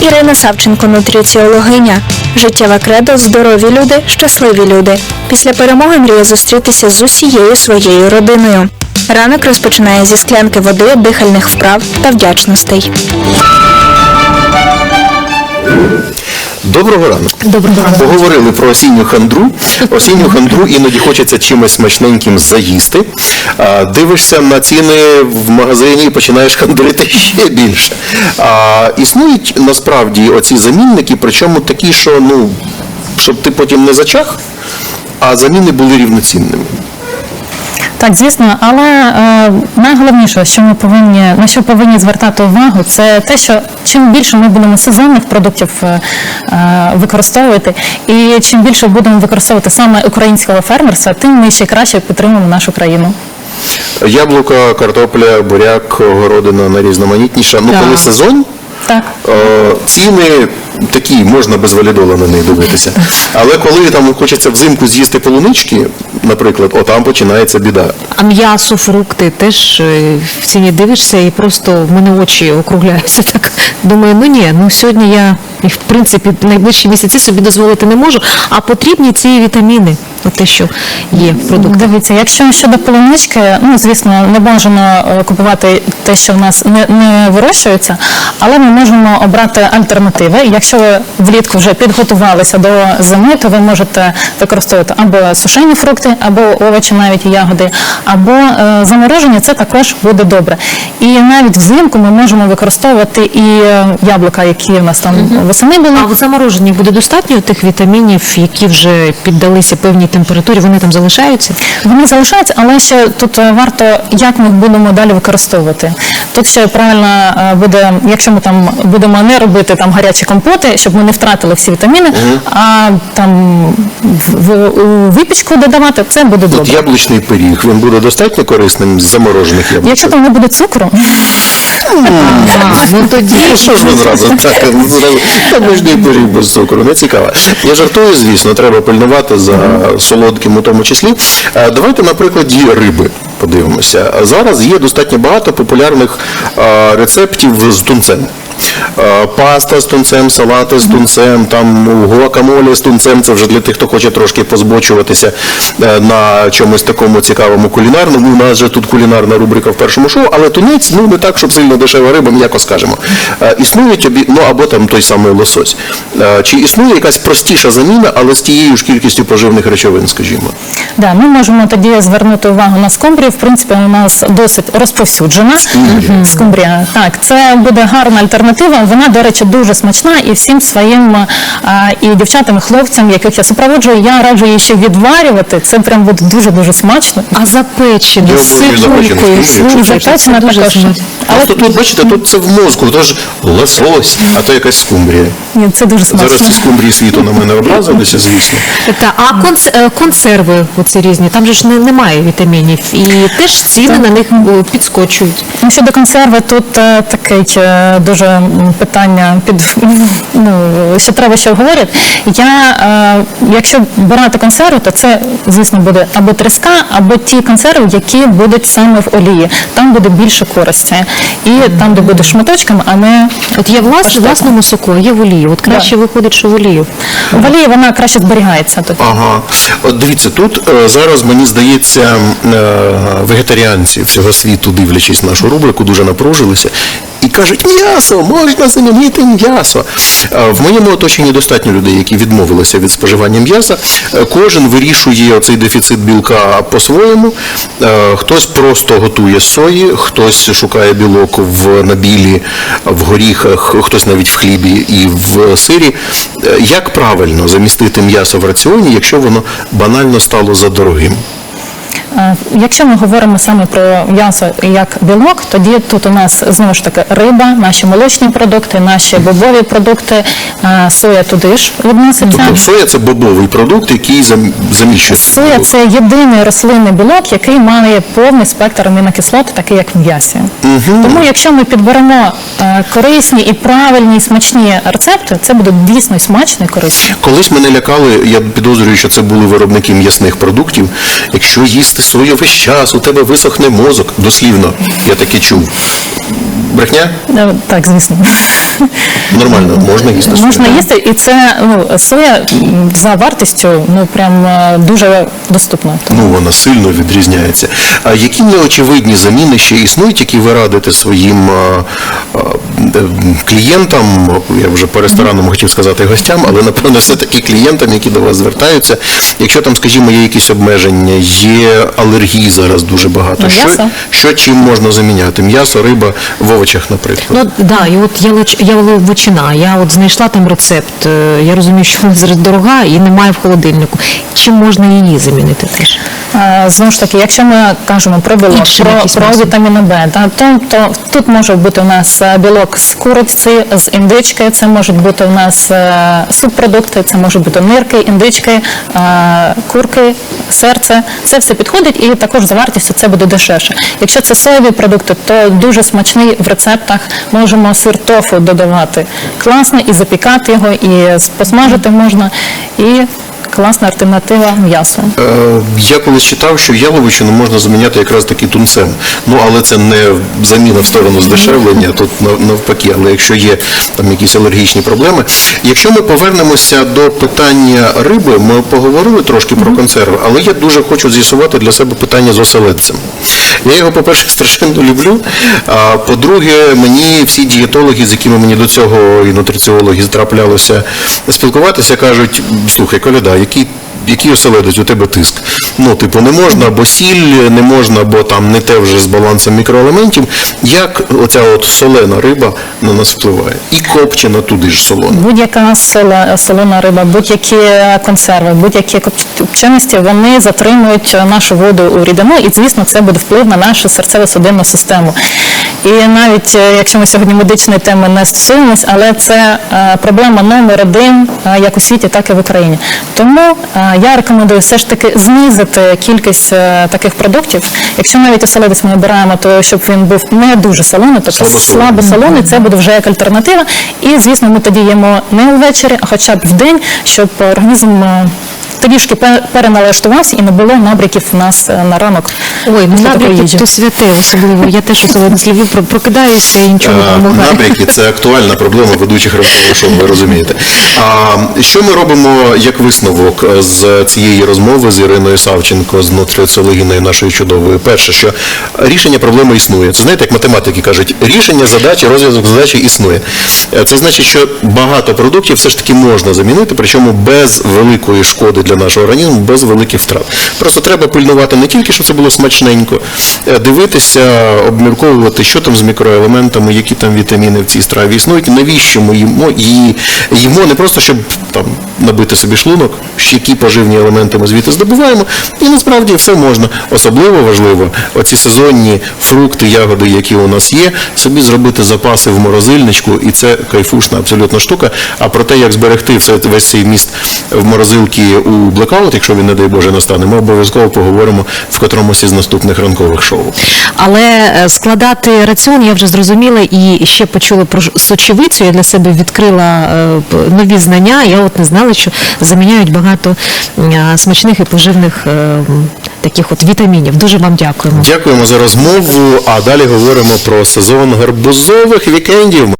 Ірина Савченко, нутриціологиня. Життєве кредо здорові люди, щасливі люди. Після перемоги мріє зустрітися з усією своєю родиною. Ранок розпочинає зі склянки води, дихальних вправ та вдячностей. Доброго ранку. Доброго ранку. Поговорили про осінню хандру. Осінню хандру іноді хочеться чимось смачненьким заїсти. А, дивишся на ціни в магазині і починаєш хандрити ще більше. А, існують насправді оці замінники, причому такі, що ну, щоб ти потім не зачах, а заміни були рівноцінними. Так, звісно, але е, найголовніше, що ми повинні на що повинні звертати увагу, це те, що чим більше ми будемо сезонних продуктів е, е, використовувати, і чим більше будемо використовувати саме українського фермерства, тим ми ще краще підтримуємо нашу країну. Яблука, картопля, буряк, городина найрізноманітніша. Ну, коли сезон, Так. Е, Ціни такі, можна без валідола на них дивитися. Але коли там хочеться взимку з'їсти полунички, наприклад, о, там починається біда. А м'ясо, фрукти теж е, в ціні дивишся і просто в мене очі округляються. Так думаю, ну ні, ну сьогодні я в принципі найближчі місяці собі дозволити не можу, а потрібні ці вітаміни, те, що є в продуктах. Дивіться, якщо щодо полунички, ну звісно, не бажано е, купувати те, що в нас не, не вирощується, але ми можемо обрати альтернативи. Якщо ви влітку вже підготувалися до зими, то ви можете використовувати або сушені фрукти, або овочі, навіть ягоди, або е, заморожені, це також буде добре. І навіть взимку ми можемо використовувати і е, яблука, які в нас там восени були. А в замороженні буде достатньо тих вітамінів, які вже піддалися певній температурі, вони там залишаються? Вони залишаються, але ще тут е, варто, як ми їх будемо далі використовувати. Тут ще правильно е, буде, якщо ми там будемо не робити там гарячі компоти, щоб ми не втратили всі вітаміни, а там в, у випічку додавати, це буде От яблучний пиріг, він буде достатньо корисним з заморожених яблучок? Якщо там не буде цукру, ну тоді що ж так, зразу яблучний пиріг без цукру, не цікаво. Я жартую, звісно, треба пильнувати за солодким у тому числі. Е, Давайте на прикладі риби подивимося. Зараз є достатньо багато популярних е, рецептів з тунцем. Е, Паста з тунцем, салати з тунцем, там гуакамолі з тунцем, це вже для тих, хто хоче трошки позбочуватися е, на чомусь такому цікавому кулінарному. У нас же тут кулінарна рубрика в першому шоу, але тунець, ну не так, щоб сильно дешева риба, м'яко скажемо. Е, Існують обі... ну або там той самий лосось. Чи існує якась простіша заміна, але з тією ж кількістю поживних речовин, скажімо? да, ми можемо тоді звернути увагу на скумбрію. В принципі, у нас досить розповсюджена. Мгм. Скумбрія. Так, це буде гарна альтернатива. Вона, до речі, дуже смачна і всім своїм а, і дівчатам, і хлопцям, яких я супроводжую, я раджу її ще відварювати. Це прям буде дуже-дуже смачно. а запечені Я з цибулькою. дуже також. Але Просто тут, бачите, тут це в мозку, то ж лосось, а то якась скумбрія. ні, це дуже смачно. Зараз ці скумбрії світу на мене образилися, звісно. Та, а конс, е, консерви оці різні, там же ж не, немає вітамінів. І теж ціни на них е, підскочують. Ну, щодо консерви, тут е, таке е, дуже питання під ну, що треба ще обговорити. Я, е, якщо брати консерви, то це, звісно, буде або тріска, або ті консерви, які будуть саме в олії. Там буде більше користі. І там, де буде шматочками, а не От є власне, Паштетом. власному соку, а є в олії. От краще виходить, що в олію. в олії вона краще зберігається. Тут. Ага. От дивіться, тут е, зараз мені здається, е, вегетаріанці всього світу, дивлячись нашу рубрику, дуже напружилися. І кажуть, м'ясо, можна замінити м'ясо. Е, В моєму оточенні достатньо людей, які відмовилися від споживання м'яса. Е, Кожен вирішує оцей дефіцит білка по-своєму. Е, Хтось просто готує сої, хтось шукає білок в набілі, в горіхах, хтось навіть в хлібі і в сирі. Як правильно замістити м'ясо в раціоні, якщо воно банально стало задорогим? Е, Якщо ми говоримо саме про м'ясо як білок, тоді тут у нас знову ж таки риба, наші молочні продукти, наші бобові продукти, е, соя туди ж відноситься. Тобто соя це бобовий продукт, який зам- заміщує. Соя це єдиний рослинний білок, який має повний спектр амінокислот, такий як в м'ясі. Тому, якщо ми підберемо е, корисні і правильні, і смачні рецепти, це буде дійсно і смачно і корисно. Колись мене лякали, я підозрюю, що це були виробники м'ясних продуктів. Якщо їсти сою весь час, у тебе висохне мозок. Дослівно, я таке чув. Брехня? Е, Так, звісно. Нормально, можна їсти сою. Можна їсти, і це ну, соя м, за вартістю ну прям е, дуже доступна. Ну, вона сильно відрізняється. А які неочевидні заміни ще існують, які ви радите своїм а, е, клієнтам, я вже по ресторанам хотів сказати гостям, але напевно все-таки клієнтам, які до вас звертаються. Якщо там, скажімо, є якісь обмеження, є алергії зараз дуже багато. Ну, Що, м'ясо. що чим можна заміняти? М'ясо, риба в овочах, наприклад. Ну да, і от ялоч- яловичина, я от знайшла там рецепт. е, Я розумію, що вона зараз дорога і немає в холодильнику. Чим можна її замінити теж? Е, Знову ж таки, якщо ми кажемо про білок, про, якісь про вітамін Б, та, то, то тут може бути у нас е, білок з куриці, з індички, це можуть бути у нас е, субпродукти, це можуть бути нирки, індички, е, курки, серце. Це все підходить і також за вартістю це буде дешевше. Якщо це соєві продукти, то дуже смачний в рецептах можемо сир тофу додавати. Класно і запікати його, і посмажити можна, і класна альтернатива м'ясу. Е, Я колись читав, що яловичину можна заміняти якраз таки тунцем. Ну, але це не заміна в сторону здешевлення, тут навпаки. Але якщо є там якісь алергічні проблеми. Якщо ми повернемося до питання риби, ми поговорили трошки про консерви, але я дуже хочу з'ясувати для себе питання з оселедцем. Я його, по-перше, страшенно люблю. А по-друге, мені всі дієтологи, з якими мені до цього і нутриціологи траплялося спілкуватися, кажуть, слухай, Коляда, який який оселедець у тебе тиск? Ну, типу, не можна, бо сіль, не можна, бо там не те вже з балансом мікроелементів. Як оця от солена риба на нас впливає? І копчена туди ж солона. Будь-яка солона риба, будь-які консерви, будь-які копченості, вони затримують нашу воду у рідину, і звісно, це буде вплив на нашу серцево-судинну систему. І навіть е, якщо ми сьогодні медичної теми не стосуємось, але це е, проблема номер один е, як у світі, так і в Україні. Тому я рекомендую все ж таки знизити кількість таких продуктів. Якщо навіть оселедець ми обираємо, то щоб він був не дуже солоний, тобто слабо солоний, це буде вже як альтернатива. І, звісно, ми тоді їмо не ввечері, а хоча б в день, щоб організм трішки переналаштувався і не було набряків у нас е, на ранок. Ой, ну такої то святе, особливо. Я теж особливо слівів прокидаюся і нічого не Е, допомагає. Набряки це актуальна проблема ведучих ранкового шоу, ви розумієте. А що ми робимо як висновок е, з цієї розмови з Іриною Савченко, з нутриціологіною нашою чудовою? Перше, що рішення проблеми існує. Це знаєте, як математики кажуть, рішення задачі, розв'язок задачі існує. Це значить, що багато продуктів все ж таки можна замінити, причому без великої шкоди для нашого організму, без великих втрат. Просто треба пильнувати не тільки, щоб це було смачненько, е, дивитися, обмірковувати, що там з мікроелементами, які там вітаміни в цій страві існують, навіщо ми їмо їмо не просто, щоб там набити собі шлунок, що які поживні елементи ми звідти здобуваємо, і насправді все можна. Особливо важливо оці сезонні фрукти, ягоди, які у нас є, собі зробити запаси в морозильничку, і це кайфушна абсолютно штука. А про те, як зберегти все, весь цей міст в морозилки у блекаут, якщо він, не дай Боже, настане, ми обов'язково поговоримо в котромусь із наступних ранкових шоу. Але е, складати раціон я вже зрозуміла і ще почула про сочевицю. Я для себе відкрила е, нові знання. Я от не знала, що заміняють багато смачних і поживних е, таких от вітамінів. Дуже вам дякуємо. Дякуємо за розмову, а далі говоримо про сезон гарбузових вікендів.